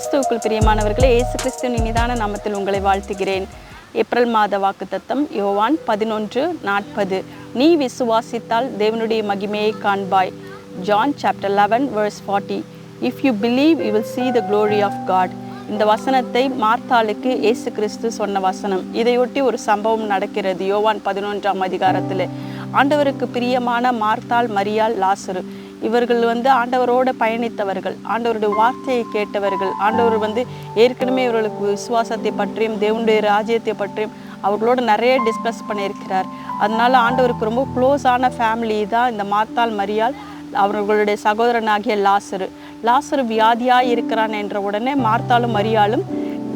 கிறிஸ்துவுக்குள் பிரியமானவர்களே இயேசு கிறிஸ்துவின் இனிதான நாமத்தில் உங்களை வாழ்த்துகிறேன். ஏப்ரல் மாத வாக்குத்தத்தம் யோவான் பதினொன்று நாற்பது. நீ விசுவாசித்தால் தேவனுடைய மகிமையை காண்பாய். John chapter eleven verse forty. If you believe you will see the glory of God இந்த வசனத்தை மார்த்தாளுக்கு இயேசு கிறிஸ்து சொன்ன வசனம். இதையொட்டி ஒரு சம்பவம் நடக்கிறது யோவான் பதினொன்றாம் அதிகாரத்தில். ஆண்டவருக்கு பிரியமான மார்த்தாள் மரியாள் லாசரு. இவர்கள் வந்து ஆண்டவரோடு பயணித்தவர்கள் ஆண்டவருடைய வார்த்தையை கேட்டவர்கள் ஆண்டவர் வந்து ஏற்கனவே இவர்களுக்கு விசுவாசத்தை பற்றியும் தேவனுடைய ராஜ்யத்தை பற்றியும் அவர்களோட நிறைய டிஸ்கஸ் பண்ணியிருக்கிறார். அதனால ஆண்டவருக்கு ரொம்ப க்ளோஸான ஃபேமிலி தான் இந்த மாத்தாள் மரியாள் அவர்களுடைய சகோதரனாகிய லாசரு. லாசரு வியாதியாக இருக்கிறான் என்ற உடனே மார்த்தாலும் மரியாளும்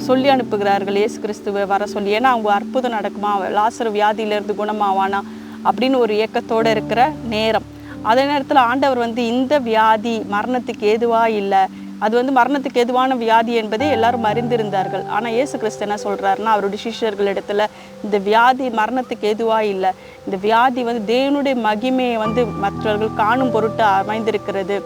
சொல்லி அனுப்புகிறார்கள் இயேசு கிறிஸ்துவை வர சொல்லி. ஏன்னா அவங்க அற்புதம் நடக்குமா? லாசரு வியாதியிலேருந்து குணமாவானா? அப்படின்னு ஒரு இயக்கத்தோடு இருக்கிற நேரம். அதே நேரத்தில் ஆண்டவர் வந்து இந்த வியாதி மரணத்துக்கு ஏதுவாக இல்லை? அது வந்து மரணத்துக்கு ஏதுவான வியாதி என்பதை எல்லாரும் அறிந்திருந்தார்கள். ஆனால் இயேசு கிறிஸ்து என்ன சொல்கிறாருன்னா அவருடைய சிஷியர்களிடத்தில் இடத்துல இந்த வியாதி மரணத்துக்கு எதுவாக இல்லை? இந்த வியாதி வந்து தேவனுடைய மகிமையை வந்து மற்றவர்கள் காணும் பொருட்டு அமைந்திருக்கிறது.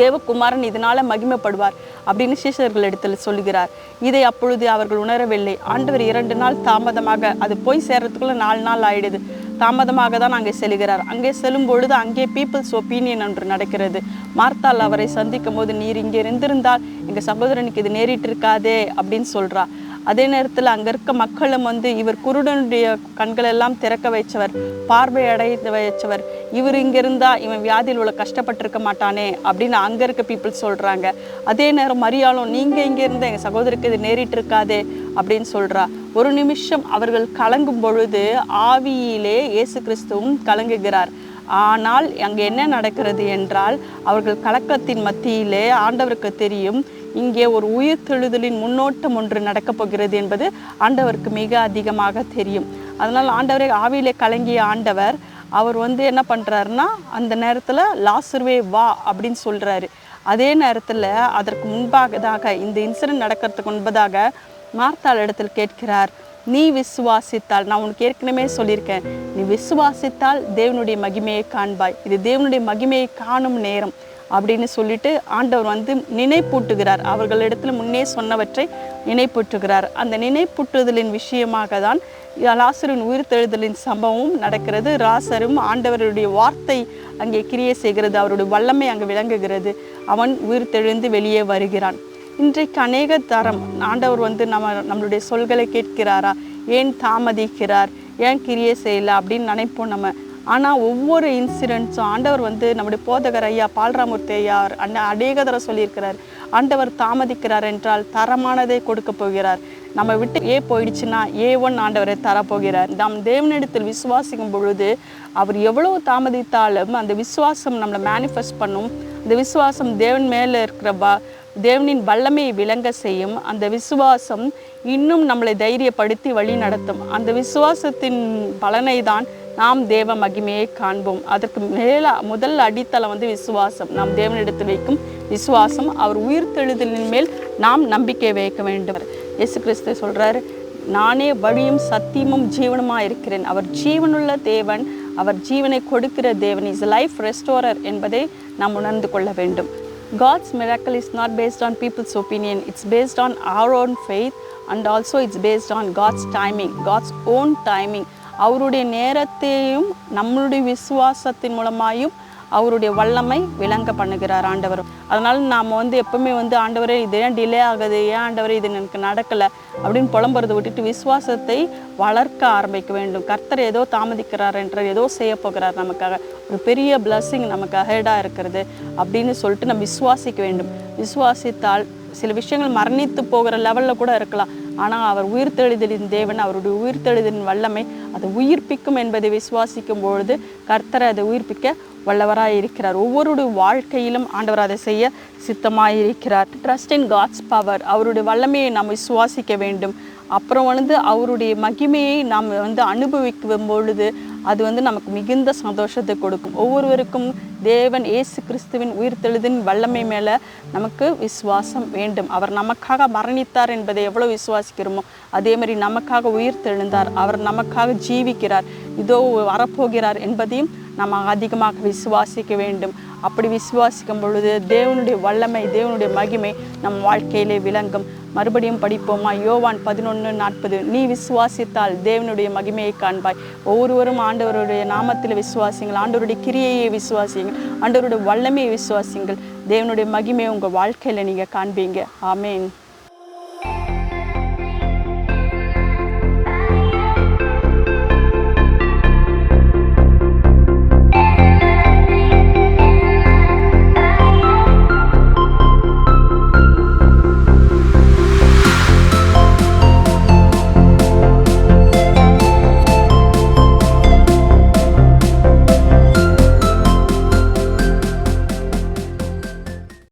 தேவகுமாரன் இதனால மகிமைப்படுவார் அப்படின்னு சீஷர்கள் இடத்துல சொல்லுகிறார். இதை அப்பொழுது அவர்கள் உணரவில்லை. ஆண்டவர் இரண்டு நாள் தாமதமாக அது போய் சேர்றதுக்குள்ள நாலு நாள் ஆயிடுது. தாமதமாக தான் அங்கே செல்கிறார். அங்கே செல்லும் பொழுது அங்கே பீப்புள்ஸ் ஒப்பீனியன் ஒன்று நடக்கிறது. மார்த்தாள் அவரை சந்திக்கும் போது நீர் இங்கே இருந்திருந்தால் எங்கள் சகோதரனுக்கு இது நேரிட்டு இருக்காதே அப்படின்னு சொல்றா. அதே நேரத்தில் அங்கே இருக்க மக்களும் வந்து இவர் குருடனுடைய கண்களெல்லாம் திறக்க வைச்சவர் பார்வை அடைய வைச்சவர். இவர் இங்கே இருந்தால் இவன் வியாதியில் உள்ள கஷ்டப்பட்டிருக்க மாட்டானே அப்படின்னு அங்கே இருக்க பீப்புள் சொல்கிறாங்க அதே நேரம் மரியாளும் நீங்கள் இங்கே இருந்த எங்கள் சகோதரிக்கு இது நேரிட்டு இருக்காதே அப்படின்னு சொல்கிறா ஒரு நிமிஷம் அவர்கள் கலங்கும் பொழுது ஆவியிலே இயேசு கிறிஸ்துவும் கலங்குகிறார். ஆனால் அங்கே என்ன நடக்கிறது என்றால் அவர்கள் கலக்கத்தின் மத்தியிலே ஆண்டவருக்கு தெரியும் இங்கே ஒரு உயிர் தெழுதலின் முன்னோட்டம் ஒன்று நடக்கப் போகிறது என்பது ஆண்டவருக்கு மிக அதிகமாக தெரியும். அதனால் ஆண்டவரை ஆவியிலே கலங்கிய ஆண்டவர் அவர் வந்து என்ன பண்ணுறாருன்னா அந்த நேரத்தில் லாசுர்வே வா அப்படின்னு சொல்கிறாரு அதே நேரத்தில் அதற்கு முன்பாகதாக இந்த இன்சிடென்ட் நடக்கிறதுக்கு முன்பதாக மார்த்தாள் இடத்தில் கேட்கிறார் நீ விசுவாசித்தால் நான் உனக்கு ஏற்கனவே சொல்லியிருக்கேன் நீ விசுவாசித்தால் தேவனுடைய மகிமையை காண்பாய். இது தேவனுடைய மகிமையை காணும் நேரம் அப்படின்னு சொல்லிட்டு ஆண்டவர் வந்து நினைப்பூட்டுகிறார். அவர்களிடத்தில் முன்னே சொன்னவற்றை நினைப்பூட்டுகிறார். அந்த நினைப்பூட்டுதலின் விஷயமாக தான் லாசரின் உயிர்த்தெழுதலின் சம்பவம் நடக்கிறது. ராசரும் ஆண்டவருடைய வார்த்தை அங்கே கிரியை செய்கிறது. அவருடைய வல்லமை அங்கே விளங்குகிறது. அவன் உயிர்த்தெழுந்து வெளியே வருகிறான். இன்றைக்கு அநேக தரம். ஆண்டவர் வந்து நம்ம நம்மளுடைய சொல்களை கேட்கிறாரா? ஏன் தாமதிக்கிறார்? ஏன் கிரியை செய்யலை? அப்படின்னு நினைப்போம் நம்ம. ஆனால் ஒவ்வொரு இன்சிடென்ட்ஸும் ஆண்டவர் வந்து நம்முடைய போதகர் ஐயா பால்ராமூர்த்தி ஐயா அண்ணா அநேக தரம் சொல்லியிருக்கிறார். ஆண்டவர் தாமதிக்கிறார் என்றால் தரமானதை கொடுக்க போகிறார். நம்ம விட்டு ஏ போயிடுச்சுன்னா ஏ ஒன் ஆண்டவரை தரப்போகிறார். நாம் தேவனிடத்தில் விசுவாசிக்கும் பொழுது அவர் எவ்வளவு தாமதித்தாலும் அந்த விசுவாசம் நம்மளை மேனிஃபெஸ்ட் பண்ணும். அந்த விசுவாசம் தேவன் மேலே இருக்கிற தேவனின் வல்லமையை விளங்க செய்யும். அந்த விசுவாசம் இன்னும் நம்மளை தைரியப்படுத்தி வழி நடத்தும். அந்த விசுவாசத்தின் பலனை தான் நாம் தேவ மகிமையை காண்போம். அதற்கு மேல முதல் அடித்தளம் வந்து விசுவாசம். நாம் தேவனிடத்தில் வைக்கும் விசுவாசம் அவர் உயிர்த்தெழுதலின் மேல் நாம் நம்பிக்கை வைக்க வேண்டும். இயேசு கிறிஸ்து சொல்றாரு நானே வழியும் சத்தியமும் ஜீவனுமா இருக்கிறேன் அவர் ஜீவனுள்ள தேவன் அவர் ஜீவனை கொடுக்கிற தேவன். இஸ் லைஃப் ரெஸ்டோரர் என்பதை நாம் உணர்ந்து கொள்ள வேண்டும். God's miracle is not based on people's opinion, it's based on our own faith and also it's based on God's timing, God's own timing. அவருடைய நேரத்தையும் நம்மளுடைய விசுவாசத்தின் மூலமாயும் அவருடைய வல்லமை விளங்க பண்ணுகிறார் ஆண்டவர். அதனால் நாம் வந்து எப்பவுமே வந்து ஆண்டவரே இது ஏன் டிலே ஆகுது? ஏன் ஆண்டவரே இது எனக்கு நடக்கலை? அப்படின்னு புலம்புறதை விட்டுட்டு விசுவாசத்தை வளர்க்க ஆரம்பிக்க வேண்டும். கர்த்தர் ஏதோ தாமதிக்கிறார் என்ற ஏதோ செய்ய போகிறார் நமக்காக. ஒரு பெரிய பிளஸ்ஸிங் நமக்கு அஹெடாக இருக்கிறது அப்படின்னு சொல்லிட்டு நம்ம விசுவாசிக்க வேண்டும். விசுவாசித்தால் சில விஷயங்கள் மரணித்து போகிற லெவலில் கூட இருக்கலாம். ஆனால் அவர் உயிர்த்தெழுதலின் தேவன் அவருடைய உயிர்த்தெழுதலின் வல்லமை அதை உயிர்ப்பிக்கும் என்பதை விசுவாசிக்கும் பொழுது கர்த்தரை அதை உயிர்ப்பிக்க வல்லவராக இருக்கிறார். ஒவ்வொருடைய வாழ்க்கையிலும் ஆண்டவர் அதை செய்ய சித்தமாக இருக்கிறார் ட்ரஸ்ட் இன் காட்ஸ் பவர் அவருடைய வல்லமையை நாம் விசுவாசிக்க வேண்டும். அப்புறம் வந்து அவருடைய மகிமையை நாம் வந்து அனுபவிக்கும் பொழுது அது வந்து நமக்கு மிகுந்த சந்தோஷத்தை கொடுக்கும். ஒவ்வொருவருக்கும் தேவன் இயேசு கிறிஸ்துவின் உயிர்த்தெழுதின் வல்லமை மேலே நமக்கு விசுவாசம் வேண்டும். அவர் நமக்காக மரணித்தார் என்பதை எவ்வளோ விசுவாசிக்கிறோமோ அதே மாதிரி நமக்காக உயிர்த்தெழுந்தார். அவர் நமக்காக ஜீவிக்கிறார். இதோ வரப்போகிறார் என்பதையும் நம்ம அதிகமாக விசுவாசிக்க வேண்டும். அப்படி விசுவாசிக்கும் பொழுது தேவனுடைய வல்லமை தேவனுடைய மகிமை நம் வாழ்க்கையிலே விளங்கும். மறுபடியும் படிப்போமா? யோவான் பதினொன்று நாற்பது. நீ விசுவாசித்தால் தேவனுடைய மகிமையை காண்பாய். ஒவ்வொருவரும் ஆண்டவருடைய நாமத்தில் விசுவாசிங்கள். ஆண்டவருடைய கிரியையை விசுவாசிங்கள். ஆண்டவருடைய வல்லமையை விசுவாசிங்கள். தேவனுடைய மகிமையை உங்கள் வாழ்க்கையில் நீங்கள் காண்பீங்க. ஆமேன்.